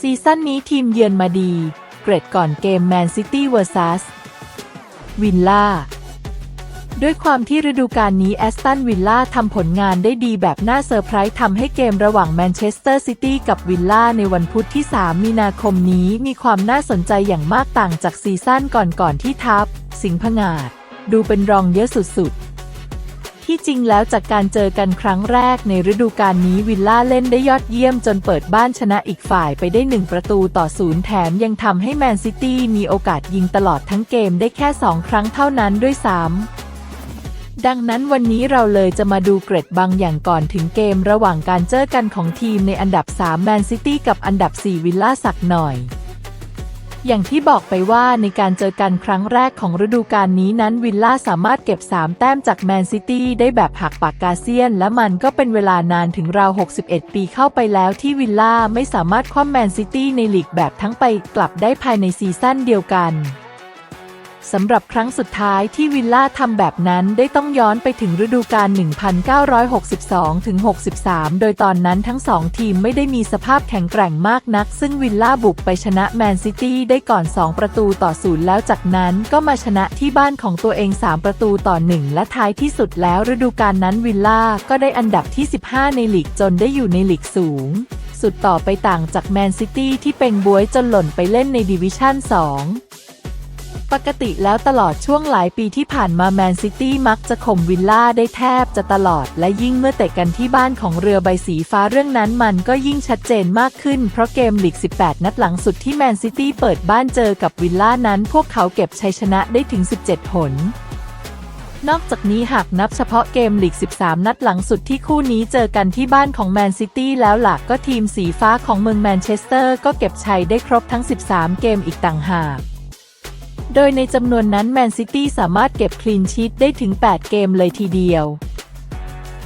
ซีซั่นนี้ทีมเยือนมาดี เกรดก่อนเกมแมนซิตี้เวอร์ซัสวิลล่าด้วยความที่ฤดูกาลนี้แอสตันวิลล่าทำผลงานได้ดีแบบน่าเซอร์ไพรส์ทำให้เกมระหว่างแมนเชสเตอร์ซิตี้กับวิลล่าในวันพุธที่ 3 มีนาคมนี้มีความน่าสนใจอย่างมากต่างจากซีซั่นก่อนๆที่ทัพสิงห์พงาด ดูเป็นรองเยอะสุดๆ ที่จริงแล้วจากการเจอกันครั้งแรกในฤดูกาลนี้วิลล่าเล่นได้ยอดเยี่ยมจนเปิดบ้านชนะอีกฝ่ายไปได้หนึ่งประตูต่อศูนย์แถมยังทำให้แมนซิตี้มีโอกาสยิงตลอดทั้งเกมได้แค่ 2 ครั้งเท่านั้นด้วยซ้ำดังนั้นวันนี้เราเลยจะมาดูเกร็ดบางอย่างก่อนถึงเกมระหว่างการเจอกันของทีมในอันดับ 3 แมนซิตี้กับอันดับ 4 วิลล่าสักหน่อย อย่างที่บอกไปว่าในการเจอกันครั้งแรกของฤดูกาลนี้นั้นวิลล่าสามารถเก็บ 3 แต้มจากแมนซิตี้ได้แบบหักปากกาเซียน และมันก็เป็นเวลานานถึงราว 61 ปีเข้าไปแล้วที่วิลล่าไม่สามารถคว้าแมนซิตี้ในลีกแบบทั้งไปกลับได้ภายในซีซั่นเดียวกัน สำหรับครั้งสุดท้ายที่วิลล่าทำแบบนั้นได้ต้องย้อนไปถึงฤดูกาล 1962-63 โดยตอนนั้นทั้งสองทีมไม่ได้มีสภาพแข็งแกร่งมากนัก ซึ่งวิลล่าบุกไปชนะแมนซิตี้ได้ก่อน 2 ประตูต่อศูนย์แล้วจากนั้นก็มาชนะที่บ้านของตัวเอง 3 ประตูต่อ 1 และท้ายที่สุดแล้วฤดูกาลนั้นวิลล่าก็ได้อันดับที่ 15 ในลีกจนได้อยู่ในลีกสูงสุดต่อไปต่างจากแมนซิตี้ที่เป็นบวยจนหล่นไปเล่นในดิวิชั่น 2 ปกติแล้วตลอดช่วงหลายปีที่ผ่านมาแมนซิตี้มักจะข่มวิลล่าได้แทบจะตลอด และยิ่งเมื่อเตะกันที่บ้านของเรือใบสีฟ้าเรื่องนั้นมันก็ยิ่งชัดเจนมากขึ้น เพราะเกมลีก 18 นัดหลังสุดที่แมนซิตี้เปิดบ้านเจอกับวิลล่านั้น พวกเขาเก็บชัยชนะได้ถึง 17 หนนอกจากนี้หากนับเฉพาะเกมลีก 13 นัดหลังสุดที่คู่นี้เจอกันที่บ้านของแมนซิตี้แล้วหลักก็ทีมสีฟ้าของเมืองแมนเชสเตอร์ก็เก็บชัยได้ครบทั้ง 13 เกมอีกต่างหาก โดยในจำนวนนั้นแมนซิตี้สามารถเก็บคลีนชีตได้ถึง 8 เกมเลยทีเดียว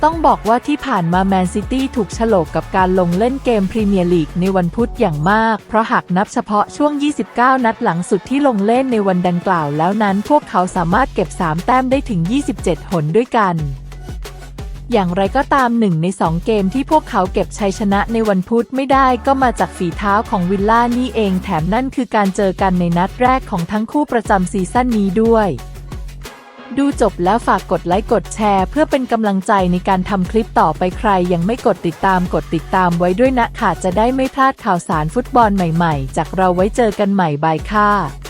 ต้องบอกว่าที่ผ่านมาแมนซิตี้ถูกฉลกกับการลงเล่นเกมพรีเมียร์ลีกในวันพุธอย่างมาก เพราะหากนับเฉพาะช่วง 29 นัดหลังสุดที่ลงเล่นในวันดังกล่าวแล้วนั้น พวกเขาสามารถเก็บ 3 แต้มได้ถึง 27 หนด้วยกัน อย่างไรก็ตามหนึ่งในสองเกมที่พวกเขาเก็บชัยชนะในวันพุธไม่ได้ก็มาจากฝีเท้าของวิลล่านี่เองแถมนั่นคือการเจอกันในนัดแรกของทั้งคู่ประจำซีซั่นนี้ด้วย ดูจบแล้วฝากกดไลค์กดแชร์ เพื่อเป็นกำลังใจในการทำคลิปต่อไปใครยังไม่กดติดตามกดติดตามไว้ด้วยนะค่ะจะได้ไม่พลาดข่าวสารฟุตบอลใหม่ๆ จากเราไว้เจอกันใหม่บายค่ะ